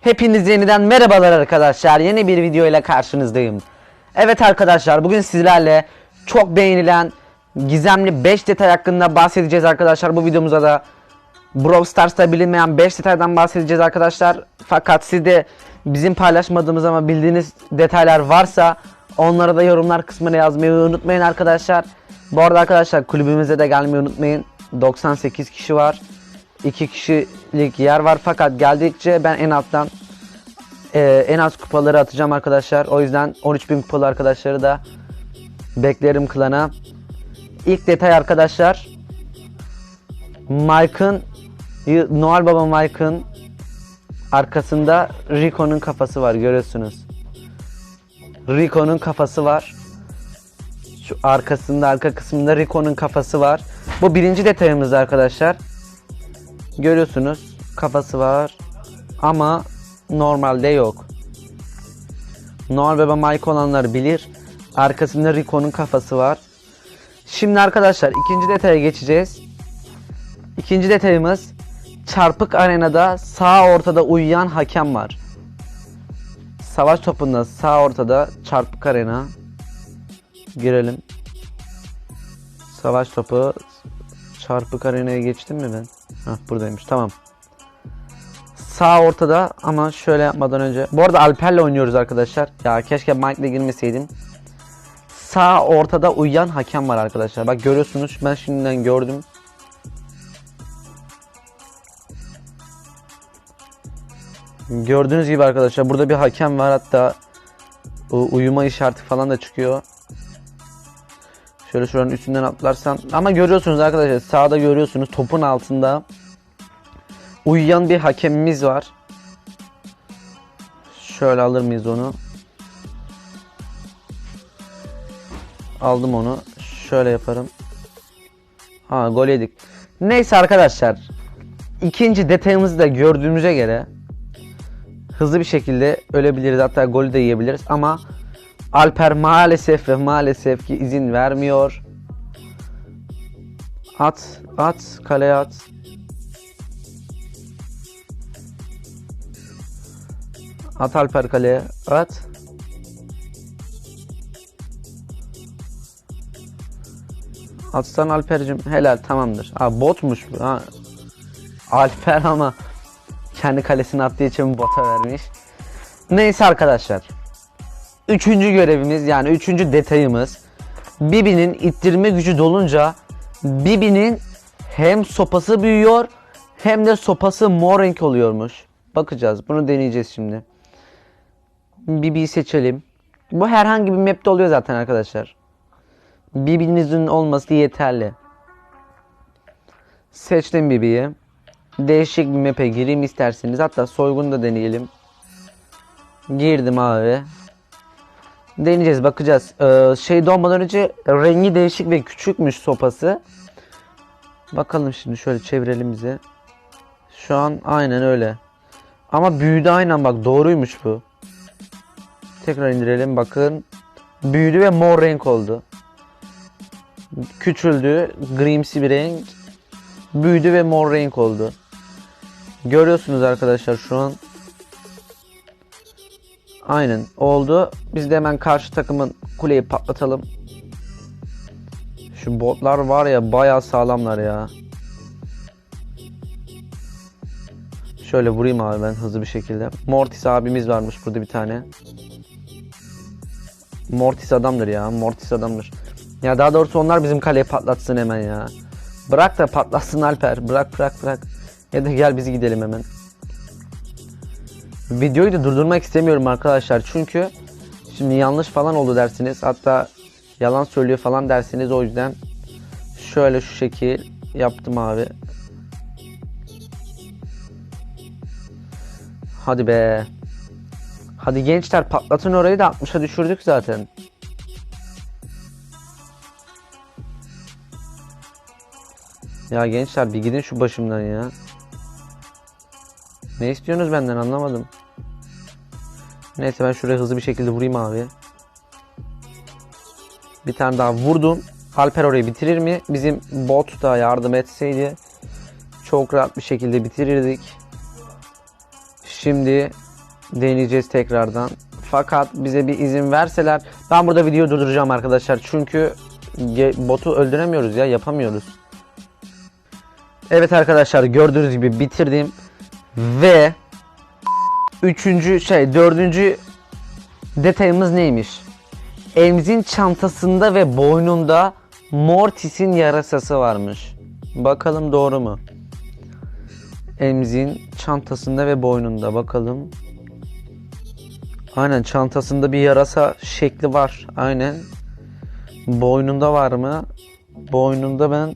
Hepiniz yeniden merhabalar arkadaşlar. Yeni bir video ile karşınızdayım. Evet arkadaşlar bugün sizlerle çok beğenilen gizemli 5 detay hakkında bahsedeceğiz arkadaşlar. Bu videomuzda da Brawl Stars'ta bilinmeyen 5 detaydan bahsedeceğiz arkadaşlar. Fakat siz de bizim paylaşmadığımız ama bildiğiniz detaylar varsa onları da yorumlar kısmına yazmayı unutmayın arkadaşlar. Bu arada arkadaşlar kulübümüze de gelmeyi unutmayın. 98 kişi var. 2 kişilik yer var fakat geldikçe ben en alttan e, en az kupaları atacağım arkadaşlar. O yüzden 13.000 kupalı arkadaşları da beklerim klana. İlk detay arkadaşlar Mike'ın Noel Baba Mike'ın arkasında Rico'nun kafası var görüyorsunuz. Rico'nun kafası var. Şu arkasında arka kısmında Rico'nun kafası var. Bu birinci detayımız arkadaşlar. Görüyorsunuz kafası var ama normalde yok. Noel Baba Mike olanlar bilir. Arkasında Rico'nun kafası var. Şimdi arkadaşlar ikinci detaya geçeceğiz. İkinci detayımız çarpık arenada sağ ortada uyuyan hakem var. Savaş topunda sağ ortada çarpık arena. Girelim. Savaş topu çarpık arenaya geçtim mi ben? Hah buradaymış tamam. Sağ ortada ama şöyle yapmadan önce. Bu arada Alper'le oynuyoruz arkadaşlar. Ya keşke Mike'le girmeseydim. Sağ ortada uyuyan hakem var arkadaşlar. Bak görüyorsunuz ben şimdiden gördüm. Gördüğünüz gibi arkadaşlar burada bir hakem var hatta uyuma işareti falan da çıkıyor. Şöyle şuranın üstünden atlarsam ama görüyorsunuz arkadaşlar sağda görüyorsunuz topun altında uyuyan bir hakemimiz var. Şöyle alır mıyız onu? Aldım onu. Şöyle yaparım. Ha gol yedik. Neyse arkadaşlar. İkinci detayımızı da gördüğümüze göre hızlı bir şekilde ölebiliriz. Hatta golü de yiyebiliriz ama Alper maalesef ve maalesef ki izin vermiyor. At, at, kaleye at. At Alper kaleye, at. Atsan Alper'cim helal tamamdır. Ha botmuş bu. Ha. Alper ama kendi kalesine attığı için bota vermiş. Neyse arkadaşlar. Üçüncü görevimiz yani üçüncü detayımız Bibi'nin ittirme gücü dolunca Bibi'nin hem sopası büyüyor hem de sopası mor renk oluyormuş. Bakacağız. Bunu deneyeceğiz şimdi. Bibi'yi seçelim. Bu herhangi bir map'te oluyor zaten arkadaşlar. Bibi'nizin olması yeterli. Seçtim Bibi'yi. Değişik bir map'e gireyim isterseniz. Hatta soygun da deneyelim. Girdim abi. Deneyeceğiz bakacağız. Ee, şey dolmadan önce rengi değişik ve küçükmüş sopası. Bakalım şimdi şöyle çevirelim bize. Şu an aynen öyle. Ama büyüdü aynen bak doğruymuş bu. Tekrar indirelim bakın. Büyüdü ve mor renk oldu. Küçüldü. Grimsi bir renk. Büyüdü ve mor renk oldu. Görüyorsunuz arkadaşlar şu an. Aynen oldu. Biz de hemen karşı takımın kuleyi patlatalım. Şu botlar var ya bayağı sağlamlar ya. Şöyle vurayım abi ben hızlı bir şekilde. Mortis abimiz varmış burada bir tane. Mortis adamdır ya. Mortis adamdır. Ya daha doğrusu onlar bizim kaleyi patlatsın hemen ya. Bırak da patlatsın Alper. Bırak bırak bırak. Ya da gel biz gidelim hemen. Videoyu da durdurmak istemiyorum arkadaşlar. Çünkü şimdi yanlış falan oldu dersiniz. Hatta yalan söylüyor falan dersiniz. O yüzden şöyle şu şekil yaptım abi. Hadi be. Hadi gençler patlatın orayı da 60'a düşürdük zaten. Ya gençler bir gidin şu başımdan ya. Ne istiyorsunuz benden anlamadım. Neyse ben şuraya hızlı bir şekilde vurayım abi. Bir tane daha vurdum. Alper orayı bitirir mi? Bizim bot da yardım etseydi çok rahat bir şekilde bitirirdik. Şimdi deneyeceğiz tekrardan. Fakat bize bir izin verseler ben burada videoyu durduracağım arkadaşlar. Çünkü botu öldüremiyoruz ya yapamıyoruz. Evet arkadaşlar gördüğünüz gibi bitirdim. Ve üçüncü şey dördüncü detayımız neymiş? Emzin çantasında ve boynunda Mortis'in yarasası varmış. Bakalım doğru mu? Emzin çantasında ve boynunda bakalım. Aynen çantasında bir yarasa şekli var. Aynen. Boynunda var mı? Boynunda ben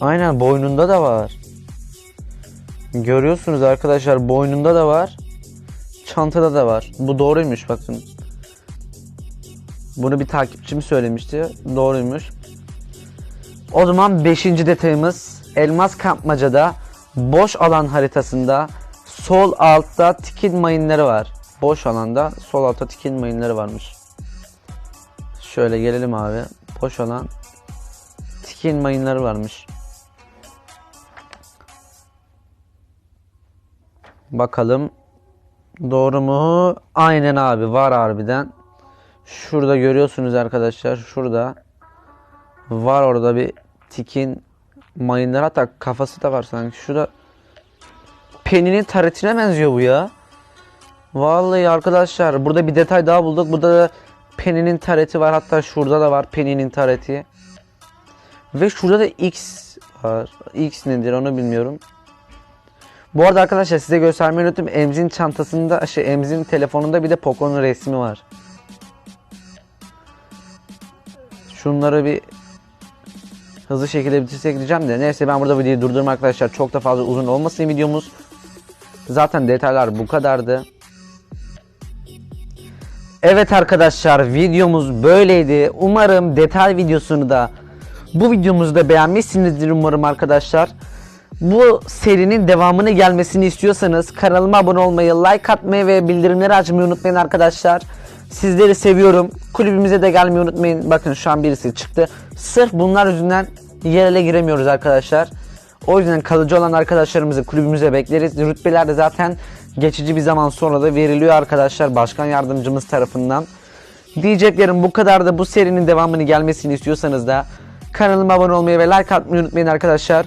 Aynen boynunda da var. Görüyorsunuz arkadaşlar boynunda da var. Çantada da var. Bu doğruymuş bakın. Bunu bir takipçim söylemişti. Doğruymuş. O zaman 5. detayımız Elmas Kapmaca'da boş alan haritasında sol altta tikin mayınları var. Boş alanda sol altta tikin mayınları varmış. Şöyle gelelim abi. Boş alan tikin mayınları varmış. Bakalım. Doğru mu? Aynen abi var harbiden. Şurada görüyorsunuz arkadaşlar. Şurada var orada bir tikin mayınlar hatta kafası da var sanki. Şurada Penny'nin taretine benziyor bu ya. Vallahi arkadaşlar burada bir detay daha bulduk. Burada da Penny'nin tareti var. Hatta şurada da var Penny'nin tareti. Ve şurada da X var. X nedir onu bilmiyorum. Bu arada arkadaşlar size göstermeyi unuttum. Emzin çantasında, şey Emzin telefonunda bir de Poco'nun resmi var. Şunları bir hızlı şekilde bitirsek diyeceğim de neyse ben burada videoyu durdurum arkadaşlar. Çok da fazla uzun olmasın videomuz. Zaten detaylar bu kadardı. Evet arkadaşlar videomuz böyleydi. Umarım detay videosunu da bu videomuzu da beğenmişsinizdir umarım arkadaşlar. Bu serinin devamını gelmesini istiyorsanız kanalıma abone olmayı, like atmayı ve bildirimleri açmayı unutmayın arkadaşlar. Sizleri seviyorum. Kulübümüze de gelmeyi unutmayın. Bakın şu an birisi çıktı. Sırf bunlar yüzünden yer ele giremiyoruz arkadaşlar. O yüzden kalıcı olan arkadaşlarımızı kulübümüze bekleriz. Rütbeler de zaten geçici bir zaman sonra da veriliyor arkadaşlar başkan yardımcımız tarafından. Diyeceklerim bu kadar da bu serinin devamını gelmesini istiyorsanız da kanalıma abone olmayı ve like atmayı unutmayın arkadaşlar.